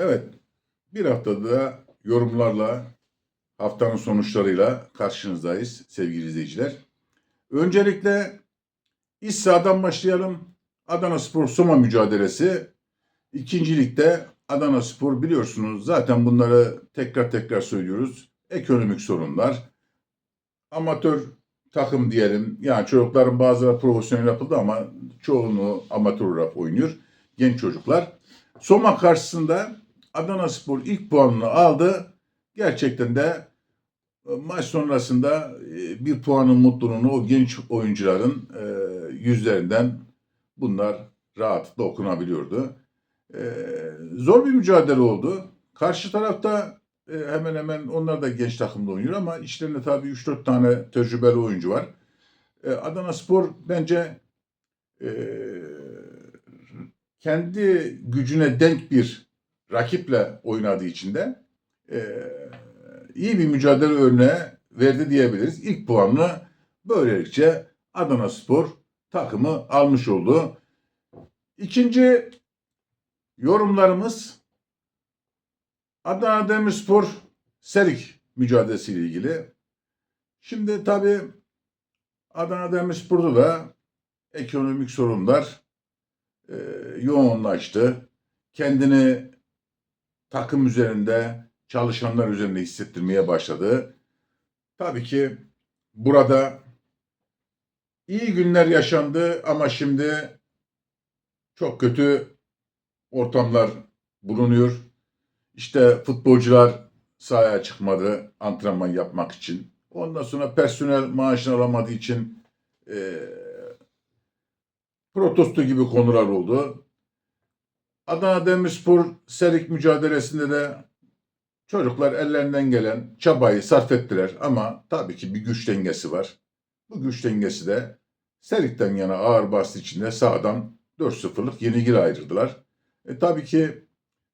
Evet, bir haftada yorumlarla, haftanın sonuçlarıyla karşınızdayız sevgili izleyiciler. Öncelikle iç sahadan başlayalım. Adana Spor Soma mücadelesi. İkinci ligde Adana Spor biliyorsunuz zaten bunları tekrar tekrar söylüyoruz. Ekonomik sorunlar, amatör takım diyelim. Yani çocukların bazıları profesyonel yapıldı ama çoğunu amatör olarak oynuyor. Genç çocuklar. Soma karşısında Adana Spor ilk puanını aldı. Gerçekten de e, maç sonrasında e, bir puanın mutluluğunu o genç oyuncuların e, yüzlerinden bunlar rahatlıkla okunabiliyordu. Zor bir mücadele oldu. Karşı tarafta hemen hemen onlar da genç takımda oynuyor ama içlerinde tabii 3-4 tane tecrübeli oyuncu var. Adana Spor bence kendi gücüne denk bir rakiple oynadığı için de e, iyi bir mücadele örneği verdi diyebiliriz. İlk puanını böylelikle Adana Spor takımı almış oldu. İkinci yorumlarımız Adana Demirspor Serik mücadelesiyle ilgili. Şimdi tabii Adana Demirspor'da da ekonomik sorunlar e, yoğunlaştı. Kendini takım üzerinde, çalışanlar üzerinde hissettirmeye başladı. Tabii ki burada iyi günler yaşandı ama şimdi çok kötü ortamlar bulunuyor. İşte futbolcular sahaya çıkmadı antrenman yapmak için. Ondan sonra personel maaşını alamadığı için eee protesto gibi konular oldu. Adana Demirspor Serik mücadelesinde de çocuklar ellerinden gelen çabayı sarf ettiler ama tabii ki bir güç dengesi var. Bu güç dengesi de Serik'ten yana ağır bastı içinde sağdan 4-0'lık yenilgiyle ayrıldılar. E, tabii ki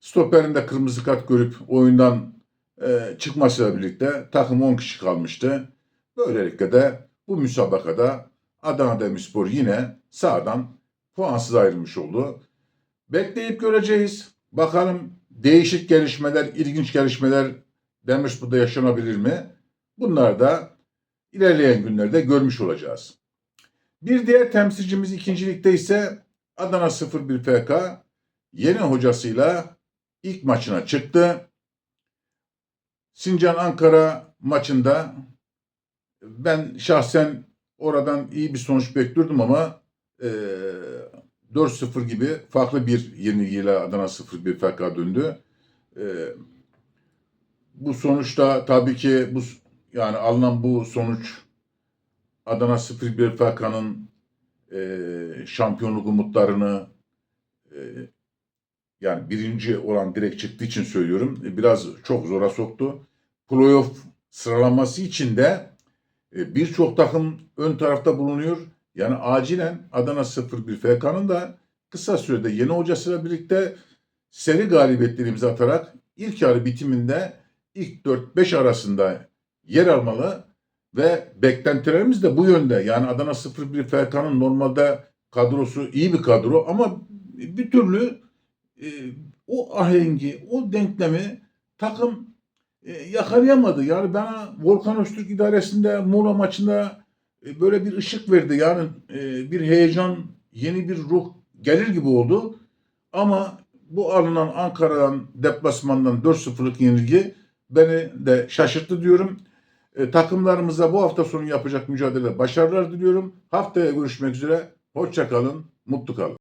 stoperin de kırmızı kart görüp oyundan e, çıkmasıyla birlikte takım 10 kişi kalmıştı. Böylelikle de bu müsabakada Adana Demirspor yine sağdan puansız ayrılmış oldu. Bekleyip göreceğiz. Bakalım değişik gelişmeler, ilginç gelişmeler Demirspor'da yaşanabilir mi? Bunlar da ilerleyen günlerde görmüş olacağız. Bir diğer temsilcimiz ikincilikte ise Adana 01 FK yeni hocasıyla ilk maçına çıktı. Sincan Ankara maçında ben şahsen oradan iyi bir sonuç bekliyordum ama e, 4-0 gibi farklı bir yenilgiyle Adana 01 FK döndü. E, bu sonuçta tabii ki bu yani alınan bu sonuç Adana 01 FK'nın e, şampiyonluk umutlarını e, yani birinci olan direkt çıktığı için söylüyorum. e, Biraz çok zora soktu. Playoff sıralaması için de e, birçok takım ön tarafta bulunuyor. Yani acilen Adana 01 FK'nın da kısa sürede yeni hocasıyla birlikte seri galibiyetleri imza atarak ilk yarı bitiminde ilk 4-5 arasında yer almalı ve beklentilerimiz de bu yönde. Yani Adana 01 FK'nın normalde kadrosu iyi bir kadro ama bir türlü e, o ahengi, o denklemi takım e, yakalayamadı. Yani bana Volkan Öztürk idaresinde Muğla maçında böyle bir ışık verdi. Yani e, bir heyecan, yeni bir ruh gelir gibi oldu. Ama bu alınan Ankara'dan deplasmandan 4-0'lık yenilgi beni de şaşırttı diyorum. E, takımlarımıza bu hafta sonu yapacak mücadele başarılar diliyorum. Haftaya görüşmek üzere. Hoşça kalın, mutlu kalın.